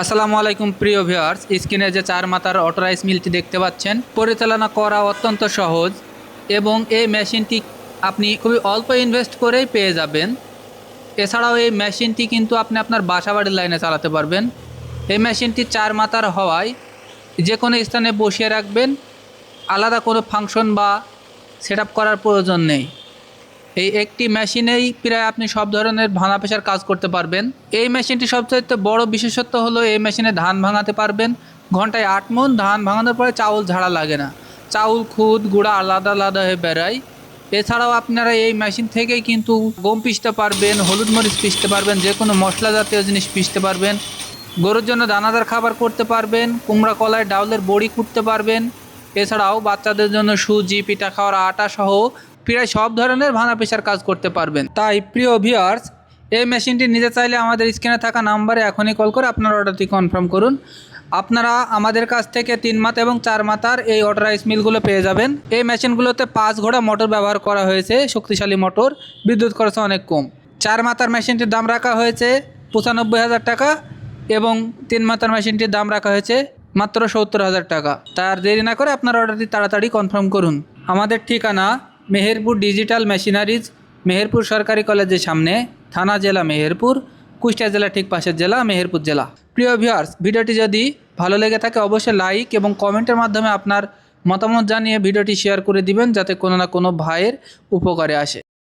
আসসালামু আলাইকুম প্রিয় ভিউয়ার্স, স্ক্রিনে যে চার মাথার অটোরাইস মিলটি দেখতে পাচ্ছেন, পরিচালনা করা অত্যন্ত সহজ এবং এই মেশিনটি আপনি খুবই অল্প ইনভেস্ট করেই পেয়ে যাবেন। এছাড়াও এই মেশিনটি কিন্তু আপনি আপনার বাসাবাড়ির লাইনে চালাতে পারবেন। এই মেশিনটি চার মাথার হওয়ায় যে কোনো স্থানে বসিয়ে রাখবেন, আলাদা কোনো ফাংশন বা সেট করার প্রয়োজন নেই। এই একটি মেশিনেই প্রায় আপনি সব ধরনের ভাঙা পেশার কাজ করতে পারবেন। এই মেশিনটি সবচাইতে বড় বিশেষত্ব হলো এই মেশিনে ধান ভাঙাতে পারবেন। ঘন্টায় আট মন ধান ভাঙানোর পরে চাউল ঝাড়া লাগে না। চাউল, খুদ, গুঁড়া আলাদা আলাদা হয়ে বেড়ায়। এছাড়াও আপনারা এই মেশিন থেকেই কিন্তু গম পিষতে পারবেন, হলুদ মরিচ পিষতে পারবেন যে কোনো মশলা জাতীয় জিনিস পিষতে পারবেন। গরুর জন্য দানাদার খাবার করতে পারবেন, কুমড়া কলায় ডাউলের বড়ি কুটতে পারবেন। এছাড়াও বাচ্চাদের জন্য সুজি, পিঠা খাওয়ার আটা সহ প্রায় সব ধরনের ভাঙা পেশার কাজ করতে পারবেন। তাই প্রিয় ভিউয়ার্স এই মেশিনটি নিতে চাইলে আমাদের স্ক্রিনে থাকা নাম্বারে এখনই কল করে আপনার অর্ডারটি কনফার্ম করুন। আপনারা আমাদের কাছ থেকে তিন মাথা এবং চার মাথার এই অটোরাইস মিলগুলো পেয়ে যাবেন। এই মেশিনগুলোতে পাঁচ ঘোড়া মোটর ব্যবহার করা হয়েছে, শক্তিশালী মোটর বিদ্যুৎ খরচ অনেক কম। চার মাথার মেশিনটির দাম রাখা হয়েছে পঁচানব্বই হাজার টাকা এবং তিন মাথার মেশিনটির দাম রাখা হয়েছে মাত্র সত্তর হাজার টাকা। তার দেরি না করে আপনার অর্ডারটি তাড়াতাড়ি কনফার্ম করুন। আমাদের ঠিকানা মেহেরপুর ডিজিটাল মেশিনারিজ, মেহেরপুর সরকারি কলেজের সামনে, থানা জেলা মেহেরপুর, কুষ্টিয়া জেলা ঠিক পাশের জেলা, মেহেরপুর জেলা। প্রিয় ভিউয়ার্স ভিডিওটি যদি ভালো লেগে থাকে, অবশ্যই লাইক এবং কমেন্টের মাধ্যমে আপনার মতামত জানিয়ে ভিডিওটি শেয়ার করে দিবেন, যাতে কোনো না কোনো ভাইয়ের উপকারে আসে।